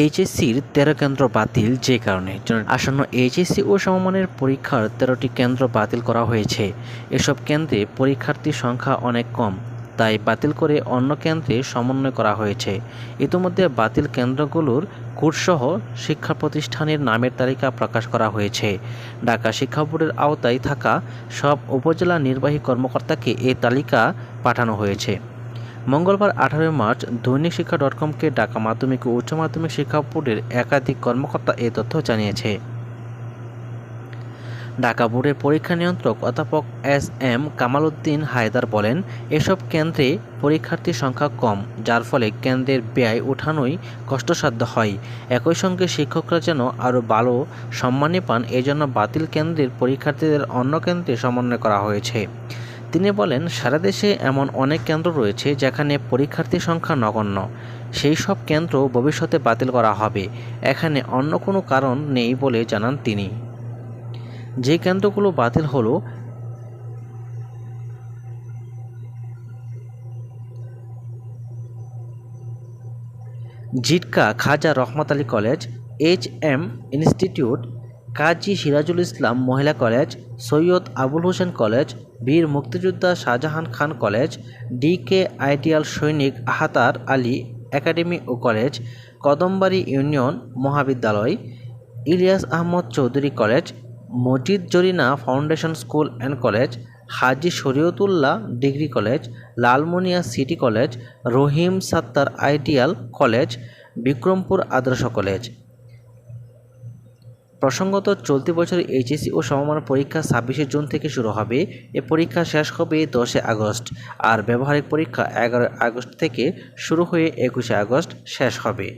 এইচএসসির তেরো কেন্দ্র বাতিল যে কারণে। আসন্ন এইচএসসি ও সমমানের পরীক্ষার তেরোটি কেন্দ্র বাতিল করা হয়েছে। এসব কেন্দ্রে পরীক্ষার্থীর সংখ্যা অনেক কম, তাই বাতিল করে অন্য কেন্দ্রে সমন্বয় করা হয়েছে। ইতিমধ্যে বাতিল কেন্দ্রগুলোর কোর্সসহ শিক্ষা প্রতিষ্ঠানের নামের তালিকা প্রকাশ করা হয়েছে। ঢাকা শিক্ষা বোর্ডের আওতায় থাকা সব উপজেলা নির্বাহী কর্মকর্তাকে এ তালিকা পাঠানো হয়েছে। মঙ্গলবার আঠারোই মার্চ দৈনিক শিক্ষা ডট কমকে ঢাকা মাধ্যমিক ও উচ্চ মাধ্যমিক শিক্ষা বোর্ডের একাধিক কর্মকর্তা এ তথ্য জানিয়েছে। ঢাকা বোর্ডের পরীক্ষা নিয়ন্ত্রক অধ্যাপক এস এম কামাল উদ্দিন হায়দার বলেন, এসব কেন্দ্রে পরীক্ষার্থীর সংখ্যা কম, যার ফলে কেন্দ্রের ব্যয় ওঠানোই কষ্টসাধ্য হয়। একই সঙ্গে শিক্ষকরা যেন আরও ভালো সম্মানী পান, এজন্য বাতিল কেন্দ্রের পরীক্ষার্থীদের অন্য কেন্দ্রে সমন্বয় করা হয়েছে। তিনি বলেন, সারা দেশে এমন অনেক কেন্দ্র রয়েছে যেখানে পরীক্ষার্থীর সংখ্যা নগণ্য। সেই সব কেন্দ্র ভবিষ্যতে বাতিল করা হবে। এখানে অন্য কোনো কারণ নেই বলে জানান তিনি। যে কেন্দ্রগুলো বাতিল হলো, Jitka, Khaja Rahmat Ali college, H M institute Kazi Sirajul Islam মহিলা কলেজ, সৈয়দ আবুল হোসেন কলেজ, বীর মুক্তিযোদ্ধা Shahjahan Khan college, D K ideal সৈনিক আহাতার আলী একাডেমি ও কলেজ, কদমবাড়ি ইউনিয়ন মহাবিদ্যালয়, Ilias Ahmad Chowdhury college, Majid Zarina foundation school and college, Haji Shariatullah degree college, Lalmonia city college, Rahim Sattar ideal college, Bikrampur আদর্শ college. প্রসঙ্গত, চলতি বছর HSC ও সমমান পরীক্ষা ছাব্বিশে জুন থেকে শুরু হবে। এ পরীক্ষা শেষ হবে দশে আগস্ট। আর ব্যবহারিক পরীক্ষা এগারোই আগস্ট থেকে শুরু হয়ে একুশে আগস্ট শেষ হবে।